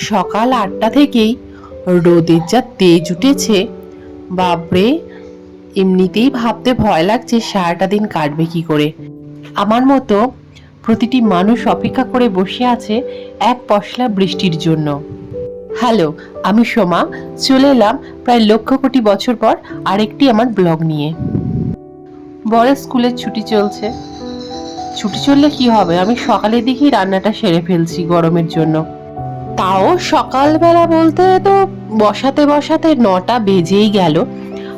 সকাল আটটা থেকেই রোদের যা তেজ উঠেছে, বাপরে, এমনিতেই ভাবতে ভয় লাগছে সারাটা দিন কাটবে কি করে। আমার মতো প্রতিটি মানুষ অপেক্ষা করে বসে আছে এক পশলা বৃষ্টির জন্য। হ্যালো, আমি সোমা, চলে এলাম প্রায় লক্ষ কোটি বছর পর আরেকটি আমার ব্লগ নিয়ে। বড় স্কুলের ছুটি চলছে। ছুটি চললে কি হবে? আমি সকালের দিকেই রান্নাটা সেরে ফেলছি গরমের জন্য। তাও সকালবেলা বলতে তো বসাতে বসাতে নটা বেজেই গেল।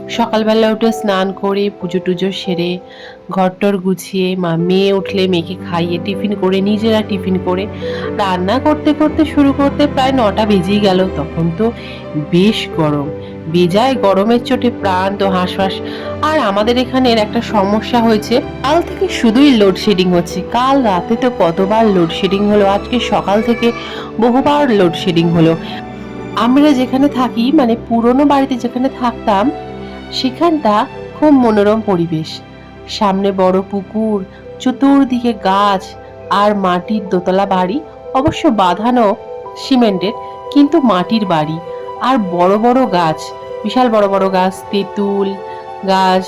সকালবেলা উঠে স্নান করে, পুজো টুজো সেরে, ঘরটর গুছিয়ে, মা মেয়ে উঠলে মেয়েকে খাইয়ে টিফিন করে, নিজেরা টিফিন করে, রান্না করতে করতে শুরু করতে প্রায় নটা বেজেই গেল। তখন তো বেশ গরম। বেজায় গরমের চোটে প্রাণ তো হাঁসফাঁস। আর আমাদের এখানের একটা সমস্যা হয়েছে, কাল থেকে শুধুই লোডশেডিং হচ্ছে। কাল রাতে তো কতবার লোডশেডিং হলো, আজকে সকাল থেকে বহুবার লোডশেডিং হলো। আমরা যেখানে থাকি মানে পুরনো বাড়িতে যেখানে থাকতাম, সেখানটা খুব মনোরম পরিবেশ। সামনে বড় পুকুর, চতুর্দিকে গাছ আর মাটির দোতলা বাড়ি, অবশ্য বাঁধানো সিমেন্টের, কিন্তু মাটির বাড়ি। আর বড় বড় গাছ, বিশাল বড় বড় গাছ, তেঁতুল গাছ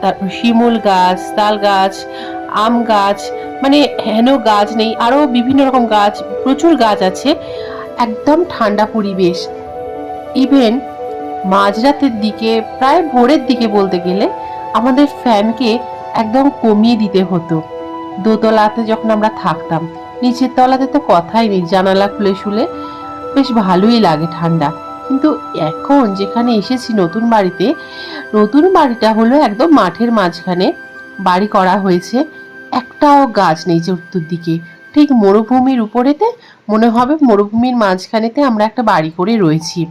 তারপর শিমুল গাছ, তাল গাছ, আম গাছ মানে হেন গাছ নেই আরও বিভিন্ন রকম গাছ, প্রচুর গাছ আছে, একদম ঠান্ডা পরিবেশ। ইভেন মাঝরাতের দিকে, প্রায় ভোরের দিকে বলতে গেলে, আমাদের ফ্যানকে একদম কমিয়ে দিতে হতো। দোতলাতে যখন আমরা থাকতাম, নিচের তলাতে তো কথাই নেই, জানালা খুলে শুলে বেশ ভালোই লাগে ঠান্ডা। কিন্তু এখন যেখানে এসেছি নতুন বাড়িতে, নতুন বাড়িটা হলো একদম মাঠের মাঝখানে বাড়ি করা হয়েছে। একটাও গাছ নেই চতুর্দিকে ঠিক মরুভূমির উপরেতে, মনে হবে মরুভূমির মাঝখানেতে আমরা একটা বাড়ি করে রয়েছি।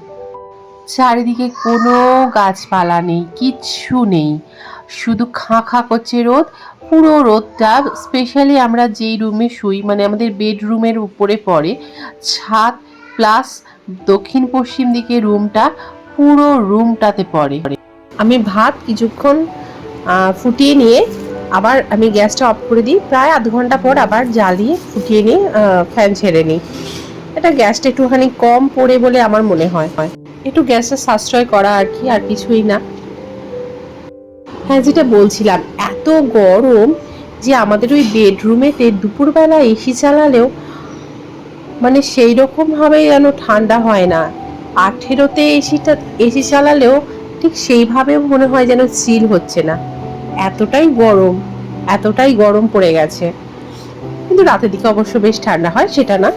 চারিদিকে কোনো গাছপালা নেই, কিচ্ছু নেই। শুধু খাঁ খাঁ করছে রোদ। পুরো রোদটা স্পেশালি আমরা যেই রুমে শুই মানে আমাদের বেডরুমের উপরে পড়ে। ছাদ প্লাস দক্ষিণ পশ্চিম দিকে রুমটা, পুরো রুমটাতে পড়ে। আমি ভাত কিছুক্ষণ ফুটিয়ে নিয়ে আবার আমি গ্যাসটা অফ করে দিই। প্রায় আধ ঘণ্টা পর আবার জ্বালিয়ে ফুটিয়ে নিয়ে ফ্যান ছেড়ে নিই। এটা গ্যাসটা একটুখানি কম পড়ে বলে আমার মনে হয়। একটু গ্যাসটা সাশ্রয় করা আর কি, আর কিছুই না। হ্যাঁ যেটা বলছিলাম, এত গরম যে আমাদের ওই বেডরুমেতে দুপুরবেলা এসি চালালেও মানে সেই রকম ভাবে যেন ঠান্ডা হয় না। আঠেরোতে এসিটা এসি চালালেও ঠিক সেইভাবে মনে হয় যেন সিল হচ্ছে না। এতটাই গরম এতটাই গরম পড়ে গেছে। কিন্তু রাতের দিকে অবশ্য বেশ ঠান্ডা হয়, সেটা না।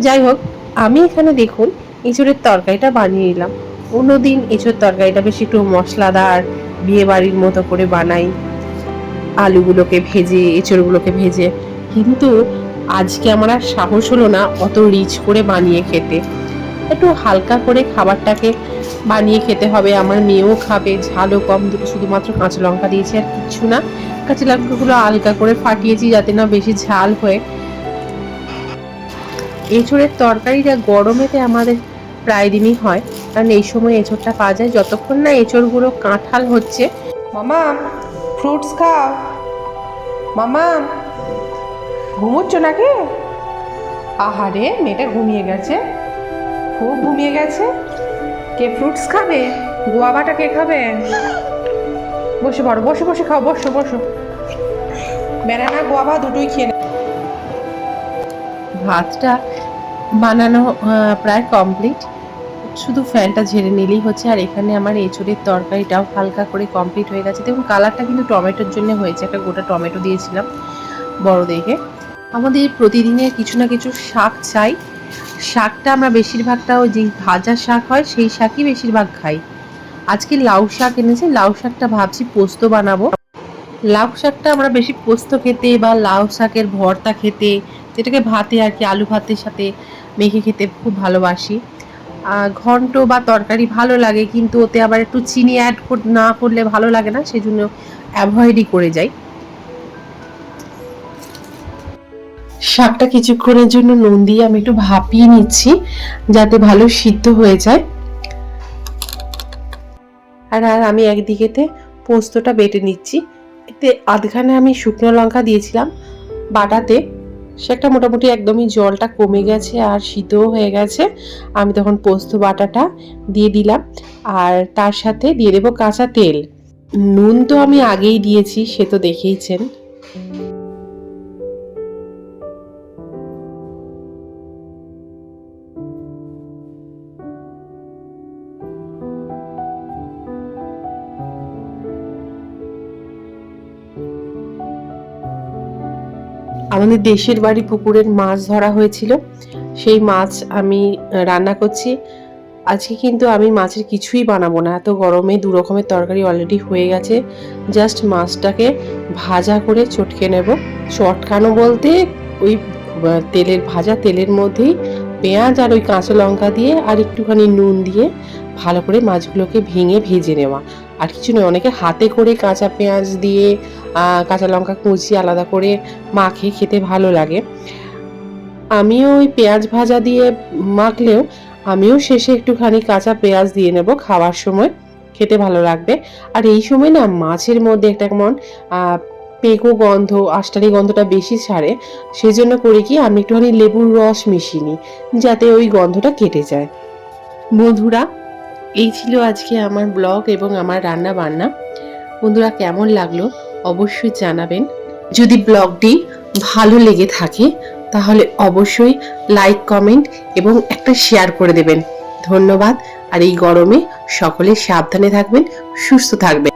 যাই হোক, আমি এখানে দেখুন, এঁচড়ের তরকারিটা বানিয়ে নিলাম। অন্যদিন এঁচড় তরকারিটা বেশ একটু মশলাদার বিয়ে বাড়ির মতো করে বানাই। আলুগুলোকে ভেজে, এঁচড়গুলোকে ভেজে। কিন্তু আজকে আমার আর সাহস হলো না অত রিচ করে বানিয়ে খেতে। একটু হালকা করে খাবারটাকে বানিয়ে খেতে হবে। আমার মেয়েও খাবে, ঝালও কম, দুটো শুধুমাত্র কাঁচা লঙ্কা দিয়েছি আর কিচ্ছু না। কাঁচা লঙ্কাগুলো হালকা করে ফাটিয়েছি যাতে না বেশি ঝাল হয়ে। এঁচড়ের তরকারিটা গরমেতে আমাদের প্রায় দিনই হয়। কারণ এই সময় এঁচড়টা পাওয়া যায়। যতক্ষণ না এঁচড়গুলো কাঁঠাল হচ্ছে। মামা ফ্রুটস খাও। মামা ঘুমোচ্ছ নাকি? আহারে, মেয়েটা ঘুমিয়ে গেছে। খুব ঘুমিয়ে গেছে। কে ফ্রুটস খাবে? গোয়াবাটা কে খাবে? বসে পড়ো, বসে বসে খাও, বসো বসো। ব্যানানা গোয়াবা দুটোই খেয়ে। ভাতটা বানানো প্রায় কমপ্লিট শুধু ফ্যানটা ঝেড়ে নিলেই হচ্ছে। আর এখানে আমার এঁচড়ের তরকারিটাও হালকা করে কমপ্লিট হয়ে গেছে। দেখুন কালারটা কিন্তু টমেটোর জন্য হয়েছে। একটা গোটা টমেটো দিয়েছিলাম বড় দেখে। আমাদের প্রতিদিনের কিছু না কিছু শাক চাই। শাকটা আমরা বেশিরভাগটা ওই যে ভাজা শাক হয়, সেই শাকই বেশিরভাগ খাই। আজকে লাউ শাক এনেছে, লাউ শাকটা ভাবছি পোস্ত বানাবো। লাউ শাকটা আমরা বেশি পোস্ত খেতে বা লাউ শাকের ভর্তা খেতে, যেটাকে ভাতে আর কি, আলু ভাতের সাথে মেখে খেতে খুব ভালোবাসি। ঘন্ট বা তরকারি ভালো লাগে, কিন্তু ওতে আবার একটু চিনি অ্যাড না করলে ভালো লাগে না সেই জন্য অ্যাভয়েডই করে যাই। শাকটা কিছুক্ষণের জন্য নুন দিয়ে আমি একটু ভাপিয়ে নিচ্ছি, যাতে ভালো সিদ্ধ হয়ে যায়। আর আর আমি একদিকেতে পোস্তটা বেটে নিচ্ছি। এতে আধখানে আমি শুকনো লঙ্কা দিয়েছিলাম বাটাতে। শাকটা মোটামুটি একদমই জলটা কমে গেছে আর শীতও হয়ে গেছে। আমি তখন পোস্ত বাটাটা দিয়ে দিলাম আর তার সাথে দিয়ে দেবো কাঁচা তেল। নুন তো আমি আগেই দিয়েছি, সে তো দেখেইছেন। আমাদের দেশের বাড়ি পুকুরের মাছ ধরা হয়েছিল। সেই মাছ আমি রান্না করছি। আজকে কিন্তু আমি মাছের কিছুই বানাবো না। এত গরমে দু রকমের তরকারি অলরেডি হয়ে গেছে। জাস্ট মাছটাকে ভাজা করে চটকে নেব। চটকানো বলতে ওই তেলের, ভাজা তেলের মধ্যেই পেঁয়াজ আর ওই কাঁচা লঙ্কা দিয়ে আর একটুখানি নুন দিয়ে ভালো করে মাছগুলোকে ভেঙে ভেজে নেওয়া। আর কিছু নয়, অনেকে হাতে করে কাঁচা পেঁয়াজ দিয়ে কাঁচা লঙ্কা কুচি আলাদা করে মাখে খেতে ভালো লাগে। আমিও ওই পেঁয়াজ ভাজা দিয়ে মাখলেও আমিও শেষে একটুখানি কাঁচা পেঁয়াজ দিয়ে নেব খাওয়ার সময়, খেতে ভালো লাগবে। আর এই সময় না মাছের মধ্যে একটা কেমন পেকো গন্ধ আষ্টারি গন্ধটা বেশি ছাড়ে। সেই জন্য করে কি আমি একটুখানি লেবুর রস মিশিয়ে নিই, যাতে ওই গন্ধটা কেটে যায়। বন্ধুরা এই ছিল আজকে আমার ব্লগ এবং আমার রান্না বান্না বন্ধুরা, কেমন লাগল অবশ্যই জানাবেন। যদি ব্লগটি ভালো লেগে থাকে, তাহলে অবশ্যই লাইক, কমেন্ট এবং একটা শেয়ার করে দেবেন। ধন্যবাদ, আর এই গরমে সকলে সাবধানে থাকবেন, সুস্থ থাকবেন।